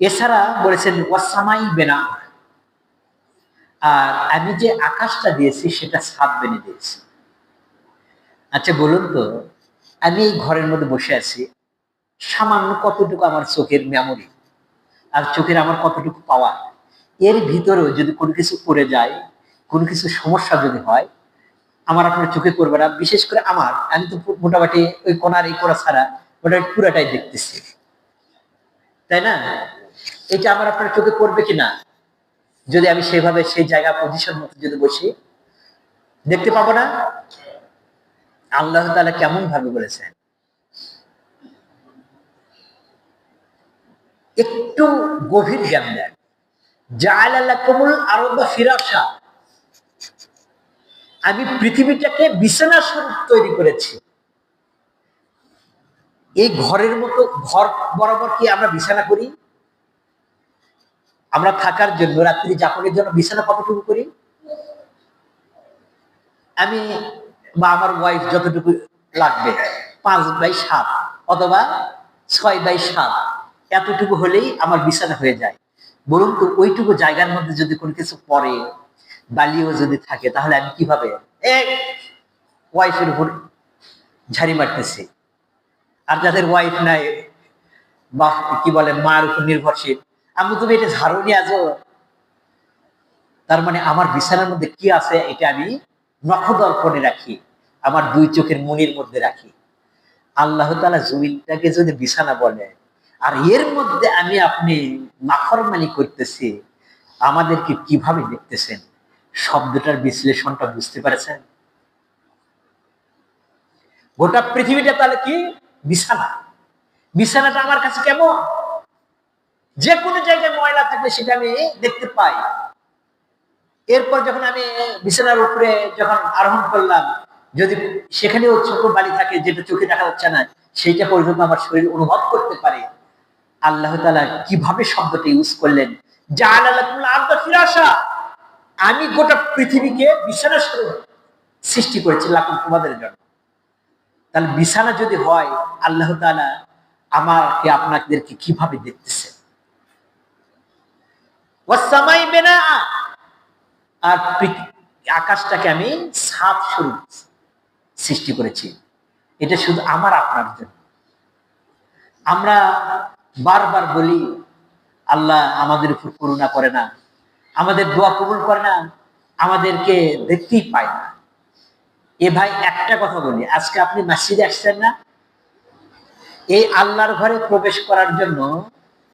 এছাড়া বলেছেন ওয়াসামাই বেনা আর আমি যে আকাশটা দিয়েছি, সেটা সাত বেনে দিয়েছি। আচ্ছা বলুন তো, আমি এই ঘরের মধ্যে বসে আছি, সামান্য কতটুকু আমার চোখের মেমোরি আর চোখের আমার কতটুকু পাওয়া এর ভিতরেও যদি কোনো কিছু পড়ে যায়, কোনো কিছু সমস্যা যদি হয়, আমার আপনার চোখে পড়বে না। বিশেষ করে আমার, আমি তো মোটামুটি ওই কোনার এই কোনা ছাড়া মোটামুটি পুরাটাই দেখতেছি। তাই না? এটা আমার আপনার চোখে পড়বে কি না যদি আমি সেভাবে সেই জায়গা পজিশন মতো যদি বসি, দেখতে পাবো না? আল্লাহ তাআলা কেমন ভাবে বলেছেন? একটু গভীর জ্ঞান দেন। জাল আল্লাহ কমুল আরব ফিরাসা আমি পৃথিবীটাকে বিছানা স্বরূপ তৈরি করেছি। এই ঘরের মতো ঘর বরাবর কি আমরা বিছানা করি? আমরা থাকার জন্য, রাত্রি যাপনের জন্য বিছানা কতটুকু করি? আমি বা আমার ওয়াইফ যতটুকু লাগবে, পাঁচ বাই সাত অথবা ছয় বাই সাত, এতটুকু হলেই আমার বিছানা হয়ে যায়। বরং তো ওইটুকু জায়গার মধ্যে যদি কোনো কিছু পরে বালিও যদি থাকে, তাহলে আমি কীভাবে? ওয়াইফের উপর ঝাড়ি মারতেছি। আর যাদের ওয়াইফ নাই বা কি বলে, মার উপর নির্ভরশীল। আমি তুমি এটা ঝাড়ু নিয়ে আসো। তার মানে আমার বিছানার মধ্যে কি আছে, এটা আমি নখদর্পণে রাখি। আমার দুই চোখের মনির মধ্যে রাখি। আল্লাহ তালা জমিনটাকে যদি বিছানা বলে, আর এর মধ্যে আমি আপনি নাফরমানি করতেছি, আমাদেরকে কীভাবে দেখতেছেন? শব্দটার বিশ্লেষণটা বুঝতে পারছেন? গোটা পৃথিবীটা তাহলে কি? বিছানা। বিছানাটা আমার কাছে কেমন? যে কোনো জায়গায় ময়লা থাকলে সেটা আমি দেখতে পাই। এরপর যখন আমি বিছানার উপরে যখন আরোহণ করলাম, যদি সেখানেও ছোট বাড়ি থাকে যেটা চোখে দেখা যাচ্ছে না, সেইটা পর্যন্ত আমার শরীর অনুভব করতে পারে। আল্লাহ তালা কীভাবে শব্দটা ইউজ করলেন? যা আল্লাহ আমি গোটা পৃথিবীকে বিছানা স্বরূপ সৃষ্টি করেছি লাখুন তোমাদের জন্য। তাহলে বিছানা যদি হয়, আল্লাহ তালা আমাকে, আপনাদেরকে কীভাবে দেখতেছে? আর আকাশটাকে আমি সাত স্বরূপ সৃষ্টি করেছি। এটা শুধু আমার, আপনার জন্য। আমরা বারবার বলি, আল্লাহ আমাদের উপর করুণা করে না, আমাদের দোয়া কবুল করে না, আমাদেরকে দেখতেই পায় না। এ ভাই একটা কথা বলি, আজকে আপনি মসজিদে আসছেন না? এই আল্লাহর ঘরে প্রবেশ করার জন্য